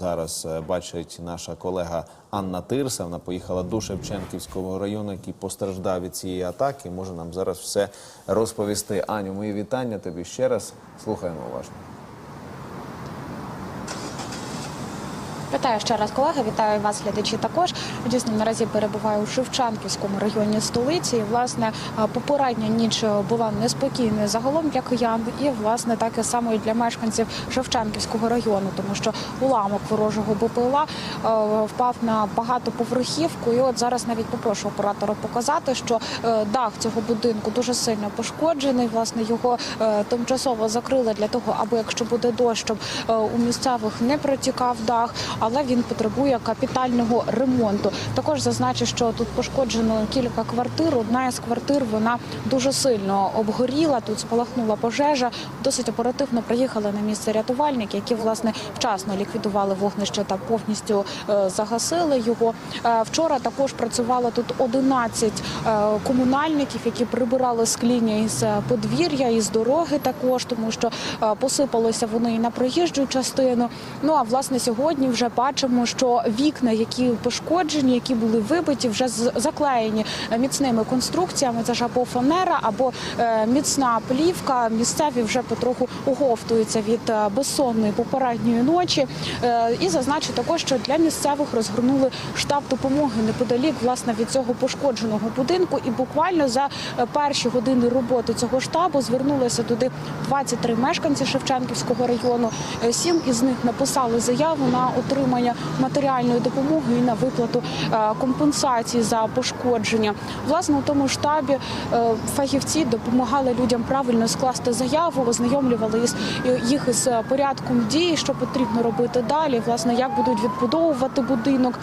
Зараз е, бачить наша колега Анна Тирса. Вона поїхала до Шевченківського району, який постраждав від цієї атаки. Може нам зараз все розповісти. Аню, мої вітання тобі ще раз. Слухаємо уважно. Вітаю ще раз, колеги. Вітаю вас, глядачі. Також дійсно наразі перебуваю у Шевченківському районі столиці. І, власне, попередня ніч була неспокійною загалом для киян, і власне так і само і для мешканців Шевченківського району, тому що уламок ворожого БПЛА впав на багатоповерхівку. І от зараз навіть попрошу оператора показати, що е, дах цього будинку дуже сильно пошкоджений. Власне, його е, тимчасово закрили для того, аби якщо буде дощ, щоб е, у місцевих не протікав дах, але він потребує капітального ремонту. Також зазначу, що тут пошкоджено кілька квартир. Одна із квартир вона дуже сильно обгоріла. Тут спалахнула пожежа. Досить оперативно приїхали на місце рятувальники, які власне вчасно ліквідували вогнище та повністю е, загасили його. Е, Вчора також працювало тут 11 е, комунальників, які прибирали скління із подвір'я, із дороги також, тому що посипалися вони і на проїжджу частину. Ну а власне сьогодні вже бачимо, що вікна, які пошкоджені, які були вибиті, вже заклеєні міцними конструкціями. Це ж або фанера, або е, міцна плівка. Місцеві вже потроху оговтуються від е, безсонної попередньої ночі. Е, І зазначу також, що для місцевих розгорнули штаб допомоги неподалік власне від цього пошкодженого будинку. І буквально за перші години роботи цього штабу звернулися туди 23 мешканці Шевченківського району. Сім із них написали заяву на отримання матеріальної допомоги і на виплату е, компенсації за пошкодження. Власне, у тому штабі е, фахівці допомагали людям правильно скласти заяву, ознайомлювали із їх із е, порядком дій, що потрібно робити далі. Власне, як будуть відбудовувати будинок.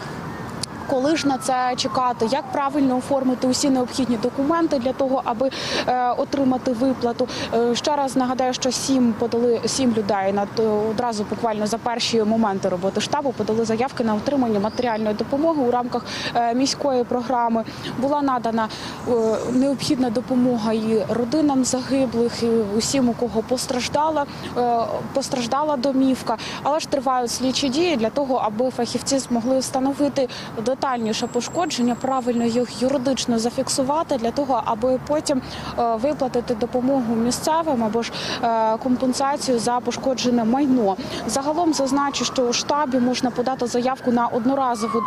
Коли ж на це чекати, як правильно оформити усі необхідні документи для того, аби е, отримати виплату? Е, ще раз нагадаю, що сім подали сім людей на одразу буквально за перші моменти роботи штабу подали заявки на отримання матеріальної допомоги у рамках е, міської програми. Була надана е, необхідна допомога і родинам загиблих, і усім, у кого постраждала, е, постраждала домівка. Але ж тривають слідчі дії для того, аби фахівці змогли встановити детальніше пошкодження, правильно їх юридично зафіксувати для того, аби потім е, виплатити допомогу місцевим або ж е, компенсацію за пошкоджене майно. Загалом зазначу, що у штабі можна подати заявку на одноразову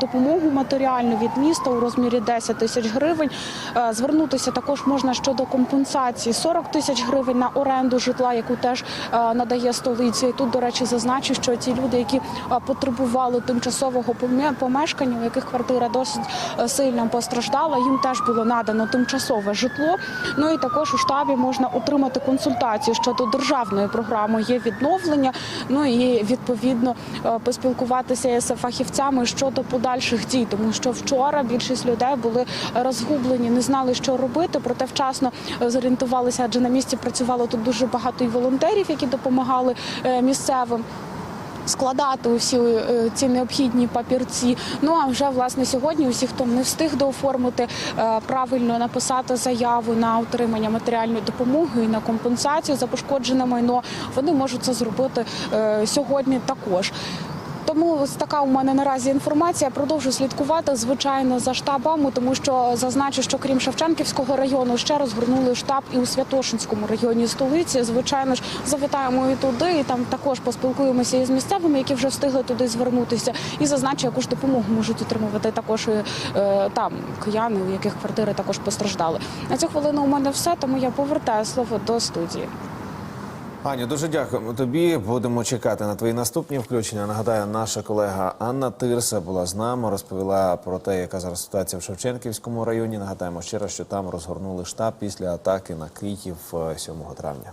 допомогу, матеріальну від міста у розмірі 10 тисяч гривень. Е, Звернутися також можна щодо компенсації 40 тисяч гривень на оренду житла, яку теж надає столиця. І тут, до речі, зазначу, що ті люди, які потребували тимчасового помє- помешкання, у яких квартира досить е, сильно постраждала, їм теж було надано тимчасове житло. Ну і також у штабі можна отримати консультацію щодо державної програми є відновлення. Ну і відповідно е, поспілкуватися із фахівцями щодо подальших дій, тому що вчора більшість людей були розгублені, не знали, що робити, проте вчасно е, зорієнтувалися, адже на місці працювало тут дуже багато і волонтерів, які допомагали місцевим. Складати усі е, ці необхідні папірці. Ну а вже власне сьогодні усі, хто не встиг дооформити, е, правильно написати заяву на отримання матеріальної допомоги і на компенсацію за пошкоджене майно, вони можуть це зробити е, сьогодні також. Тому ось така у мене наразі інформація. Продовжу слідкувати звичайно за штабами, тому що зазначу, що крім Шевченківського району ще розгорнули штаб і у Святошинському районі столиці. Звичайно ж, завітаємо і туди, і там також поспілкуємося із місцевими, які вже встигли туди звернутися, і зазначу, яку ж допомогу можуть отримувати також і, е, там кияни, у яких квартири також постраждали. На цю хвилину у мене все, тому я повертаю слово до студії. Аню, дуже дякуємо тобі. Будемо чекати на твої наступні включення. Нагадаю, наша колега Анна Тирса була з нами, розповіла про те, яка зараз ситуація в Шевченківському районі. Нагадаємо ще раз, що там розгорнули штаб після атаки на Київ е, 7 травня.